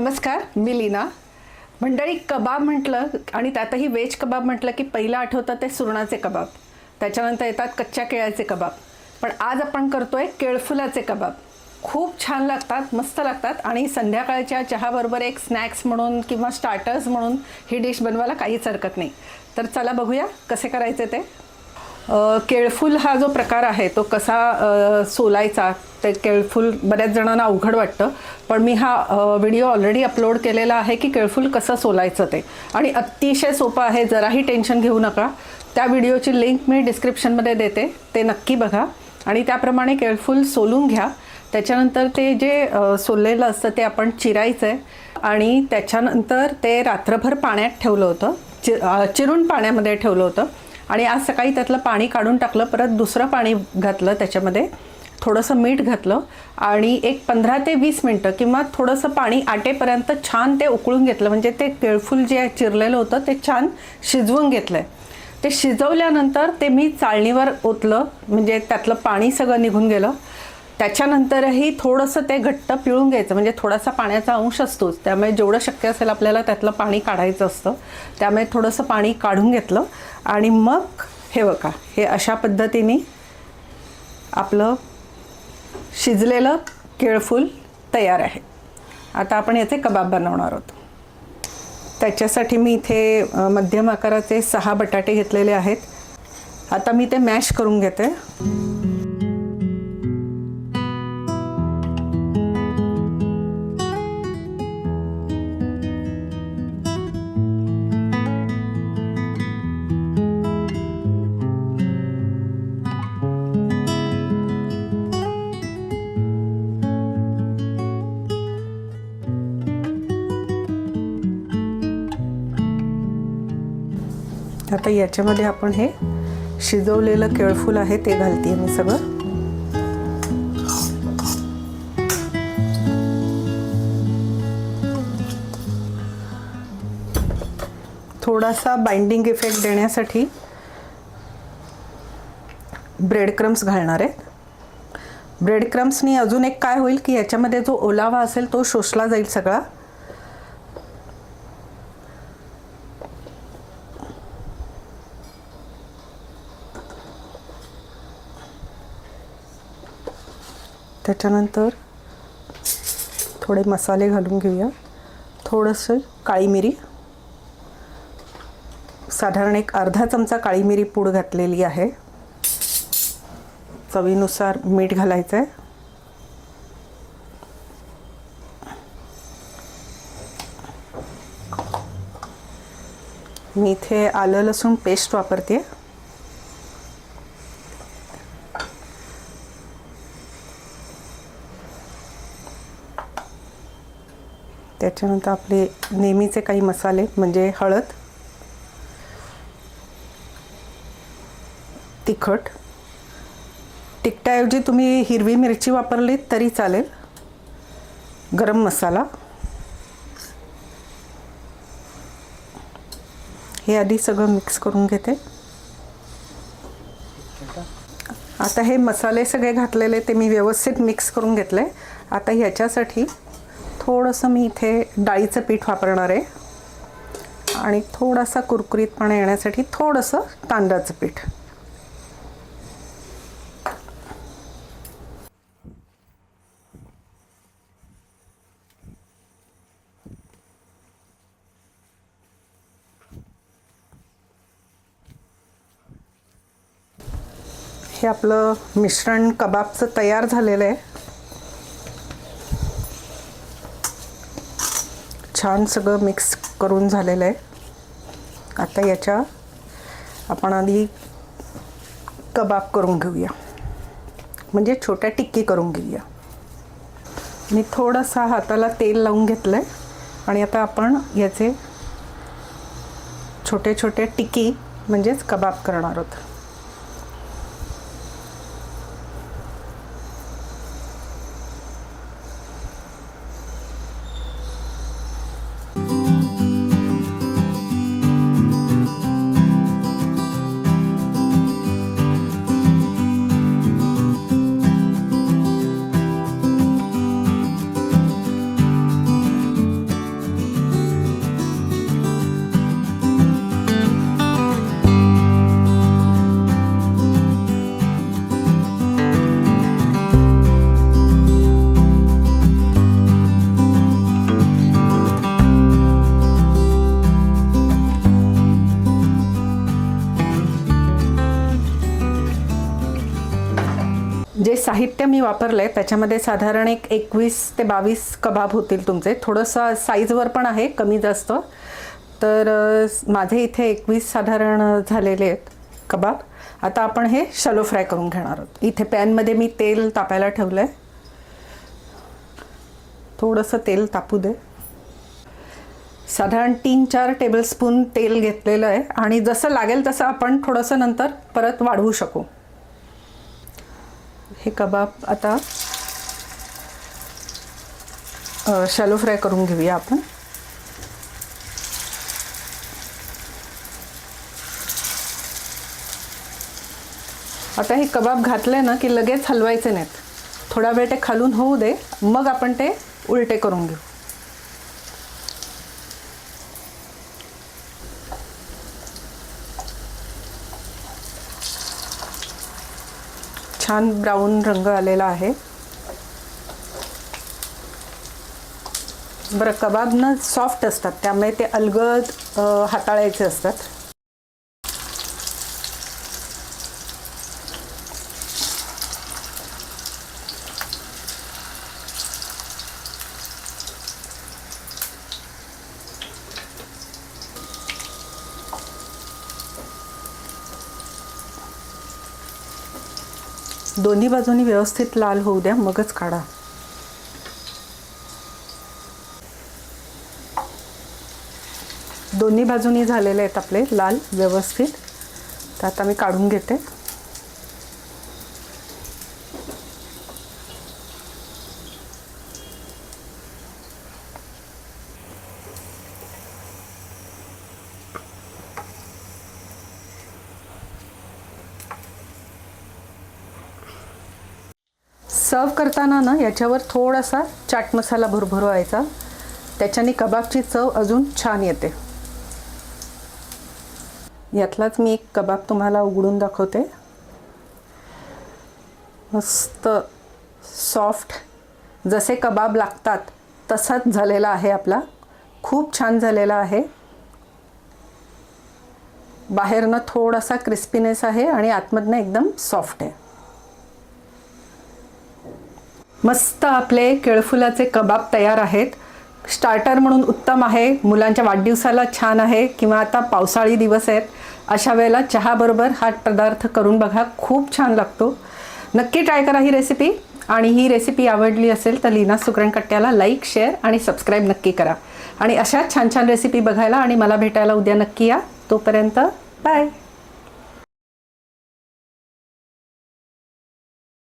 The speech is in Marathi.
नमस्कार मी लीना. मंडळी कबाब म्हटलं आणि त्यातही व्हेज कबाब म्हटलं की पहिलं आठवतं ते सुरणाचे कबाब. त्याच्यानंतर येतात कच्च्या केळ्याचे कबाब. पण आज आपण करतोय केळफुलाचे कबाब. खूप छान लागतात मस्त लागतात आणि संध्याकाळच्या चहाबरोबर एक स्नॅक्स म्हणून किंवा स्टार्टर्स म्हणून ही डिश बनवायला काहीच हरकत नाही. तर चला बघूया कसे करायचे ते. केळफूल हा जो प्रकार आहे तो कसा सोलायचा ते केळफूल बऱ्याच जणांना अवघड वाटतं. पण मी हा व्हिडिओ ऑलरेडी अपलोड केलेला आहे की केळफूल कसं सोलायचं ते. आणि अतिशय सोपं आहे जराही टेन्शन घेऊ नका. त्या व्हिडिओची लिंक मी डिस्क्रिप्शनमध्ये देते ते नक्की बघा. आणि त्याप्रमाणे केळफूल सोलून घ्या. त्याच्यानंतर ते जे सोललेलं असतं ते आपण चिरायचं आहे आणि त्याच्यानंतर ते रात्रभर पाण्यात ठेवलं होतं. चि चिरून पाण्यामध्ये ठेवलं होतं. आणि आज सकाळी त्यातलं पाणी काढून टाकलं परत दुसरं पाणी घातलं त्याच्यामध्ये थोडंसं मीठ घातलं आणि एक पंधरा ते वीस मिनटं किंवा थोडंसं पाणी आटेपर्यंत छान ते उकळून घेतलं. म्हणजे ते केळफूल जे चिरलेलं होतं ते छान शिजवून घेतलं आहे ते शिजवल्यानंतर ते मी चाळणीवर ओतलं. म्हणजे त्यातलं पाणी सगळं निघून गेलं. त्याच्यानंतरही थोडंसं ते घट्ट पिळून घ्यायचं. म्हणजे थोडासा पाण्याचा अंश असतोच. त्यामुळे जेवढं शक्य असेल आपल्याला त्यातलं पाणी काढायचं असतं. त्यामुळे थोडंसं पाणी काढून घेतलं. आणि मग हे बघा हे अशा पद्धतीने आपलं शिजलेलं केळफूल तयार आहे. आता आपण याचे कबाब बनवणार आहोत. त्याच्यासाठी मी इथे मध्यम आकाराचे सहा बटाटे घेतलेले आहेत. आता मी ते मॅश करून घेते. आता याच्यामध्ये आपण हे शिजवलेलं केळफूल आहे ते घालते मी सगळं. थोडासा बाइंडिंग इफेक्ट देण्यासाठी ब्रेड क्रम्स घालणार आहेत ब्रेड क्रम्सनी अजून एक काय होईल की याच्यामध्ये जो ओलावा असेल तो शोषला जाईल सगळा. त्याच्यानंतर थोडे मसाले घालून घेऊया. थोडंसं काळी मिरी. साधारण एक अर्धा चमचा काळी मिरी पूड घातलेली आहे. चवीनुसार मीठ घालायचं आहे मी इथे आलं लसूण पेस्ट वापरते त्याच्यानंतर आपले नेहमीचे काही मसाले म्हणजे हळद तिखट. तिखटाऐवजी तुम्ही हिरवी मिरची वापरली तरी चालेल. गरम मसाला. हे आधी सगळं मिक्स करून घेते. आता हे मसाले सगळे घातलेले ते मी व्यवस्थित मिक्स करून घेतले. आता ह्याच्यासाठी थोडंसं मी इथे डाळीचं पीठ वापरणार आहे. आणि थोडासा कुरकुरीतपणा येण्यासाठी थोडंसं तांदळाचं पीठ. हे आपलं मिश्रण कबाबचं तयार झालेलं आहे. छान सगळं मिक्स करून झालेलं आहे. आता याच्या आपण आधी कबाब करून घेऊया. म्हणजे छोट्या टिक्की करून घेऊया. मी थोडासा हाताला तेल लावून घेतलं आहे आणि आता आपण याचे छोटे छोटे टिक्की म्हणजेच कबाब करणार आहोत. साहित्य मी वापरलं आहे त्याच्यामध्ये साधारण एक एकवीस ते बावीस कबाब होतील तुमचे. थोडंसं साईजवर पण आहे कमी जास्त. तर माझे इथे एकवीस साधारण झालेले आहेत कबाब. आता आपण हे शलो फ्राय करून घेणार आहोत. इथे पॅनमध्ये मी तेल तापायला ठेवलं आहे थोडंसं तेल तापू दे. साधारण तीन चार टेबलस्पून तेल घेतलेलं आहे. आणि जसं लागेल तसं आपण थोडंसं नंतर परत वाढवू शकू. हे कबाब आता शॅलो फ्राय करून घेऊया आपण. आता हे कबाब घातले ना की लगेच हलवायचे नाहीत. थोडा वेळ ते खालून होऊ दे मग आपण ते उलटे करून घेऊ. छान ब्राऊन रंग आलेला आहे. बरं कबाब ना सॉफ्ट असतात त्यामुळे ते अलगद हाताळायचे असतात. दोन्ही बाजूनी व्यवस्थित लाल होऊ द्या मगच काढा. दोन्ही बाजूनी झालेले आहेत आपले लाल व्यवस्थित. तर आता मी काढून घेते. सर्व करताना ना याच्यावर थोडासा चाट मसाला भरभरवायचा. त्याच्याने कबाबची चव अजून छान येते. यातलाच मी एक कबाब तुम्हाला उघडून दाखवते. मस्त सॉफ्ट. जसे कबाब लागतात तसाच झालेला आहे आपला. खूप छान झालेला आहे. बाहेरनं थोडासा क्रिस्पीनेस आहे आणि आतमधनं एकदम सॉफ्ट आहे. मस्त आपले केळफुलाचे कबाब तयार आहेत. स्टार्टर म्हणून उत्तम आहे. मुलांच्या वाढदिवसाला छान आहे किंवा आता पावसाळी दिवस आहेत. अशा वेळेला चहाबरोबर हा पदार्थ करून बघा खूप छान लागतो. नक्की ट्राय करा ही रेसिपी. आणि ही रेसिपी आवडली असेल तर लीना सुकरण कट्ट्याला लाईक शेअर आणि सबस्क्राईब नक्की करा. आणि अशा छान छान रेसिपी बघायला आणि मला भेटायला उद्या नक्की या. तोपर्यंत बाय.